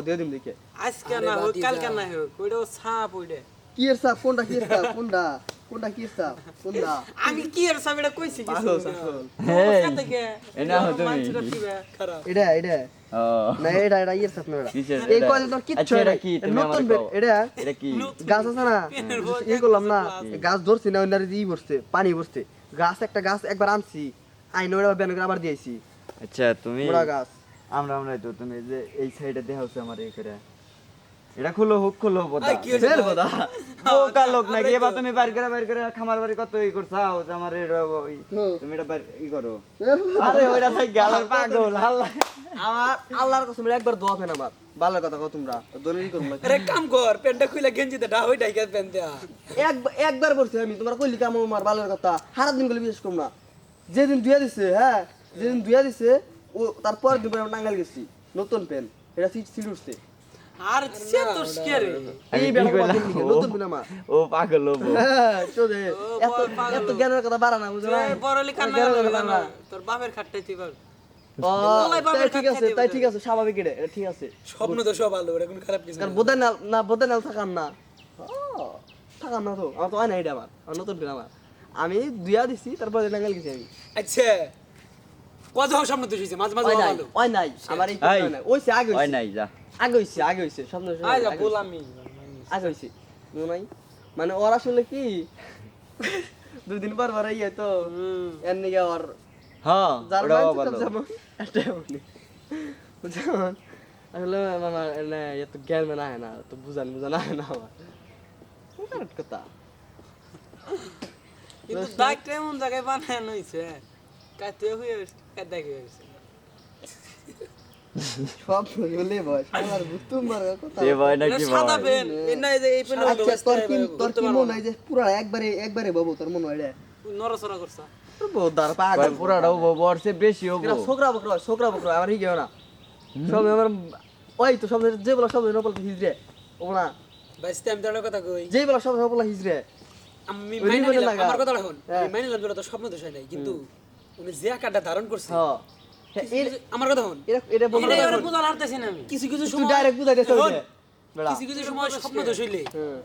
দিয়ে দিম দেখে। আজকে না হোক কালকে না হোক ওইটাও ছাপ ওইটা কি এর সাপ? কোনটা কি এর সাপ? কোনটা কোনটা কি সাপ? কোনটা আমি কি এর ছাপ এটা কইছি কিছু? পাগল না। ছাগল। হেই, কোথা থেকে। এটা হতো তুমি। মানুষটা কিবা খারাপ। এটা এটা। না এটা এটা ইয়ের সাপ না এই এটা? তোর কিচ্ছু আচ্ছা, এটা কি? নতুন আমারে বের- কও। এটা এটা কি? গাছ আছে না? পেনের করলাম না। গাছ ধরছি না ই পড়ছে পানি পড়ছে গাছ একটা গাছ একবার আনছি। আইন ওরা বেন আবার দিয়েছি। আচ্ছা তুমি গাছ। আমরা আমরা তো তুমি যে এই সাইডে দেখাওছো আমার এই করে। এটা খুলো হুক খুলো বোধা আই, কি হয়েছে? ফের বোধা বোকা লোক নাকি। এবার তুমি বাইর করে বাইর করে খামার বাড়ি কত ই করছাও যে আমার এটা তুমি এটা বাইর ই করো। আরে ওইটা গালার পাগল আল্লাহ। আমার আল্লাহর কসম একবার দোয়া ফেন আমার। ভালো কথা কও তোমরা। দলিল করুন না। আরে কাম কর প্যান্টটা খুলে গেঞ্জিতে ডা ডাইকা প্যান্ট দেয়া একবার একবার বলছি আমি তোমার কইলি কাম আমার ভালো কথা। সারা দিন গেলে বিশ্বাস না। যেদিন দুয়া দিছে হ্যাঁ? যেদিন দুয়া দিছে ও তারপর দিন পরে আমি টাঙ্গাল গেছি। নতুন পেন এটা সিট সিট উঠছে। আর সে তো স্কেরে এই থেকে, নতুন পেন আমার। ও পাগল ও। হ্যাঁ। ও এত এত জ্ঞানের কথা বাড়া না বুঝো না বড়লি কান্না জ্ঞানের না। বাড়া। তোর বাপের খাটটাই তুই পাবি ও, বলাই বাপের তাই ঠিক আছে তাই ঠিক আছে স্বাভাবিক এটা এটা ঠিক আছে। স্বপ্ন তো সব ভালো ওটা কোনো খারাপ কিছু কারণ না বোধা নাল না থাকাম না। থাকাম না তো। আমার তো হয় না এটা আমার আমার নতুন পেন আমার আমি দুয়া দিছি তারপর গেছি আমি। আচ্ছা। কত স্বপ্ন তো হইছে মাঝে মাঝে ভালো। ওই নাই আমার এই নাই। ওইছে আগে ওই নাই যা। আগে হইছে আগে হইছে যা আগে হইছে। বললামই আগে হইছে নাই। মানে ওর আসলে কি? দুই দিন পর পর ইয়ে তো এর নিয়ে ওর হ্যাঁ যার যেমন একটা যেমন আসলে আমার এত জ্ঞান মেনা হয় না তো বুঝান বুঝান হয় না আমার। কথা। কিন্তু এমন জায়গায় বানানো হইছে কাতে হয়ে কাতে হয়ে সব বলে বয় আমার বুঝতে মারার কথা এ ভয় এটা নাকি সাদা পেন না এই যে এই পেন আচ্ছা তোর কি তোর কি মনে হয় যে পুরা একবারে একবারে বাবু তোর মনে হয় নরসরা করছা তোর বউদার পাগল পুরাটাও বর্ষে বেশি হব ছোকরা বকরা ছোকরা বকরা আমার হিগেও না সব আমার ওই তো সব যে বলা সব নকল হিজরে ও না বাইসতে আমি তোর কথা কই যেই বলা সব নকল হিজরে আমি মাইনে রিবনে আমার কথা। আমি মাইনে নিলাম তো স্বপ্ন দোষ হয় নাই কিন্তু উনি যে আকারটা ধারণ করছে হ্যাঁ হ্যাঁ, আমার কথা হন এটা পারব এবারে না। কিছু কিছু সময় ডাইরেক্ট বুঝাইতে হন। কিছু কিছু সময় স্বপ্ন দোষ হইলে হুম।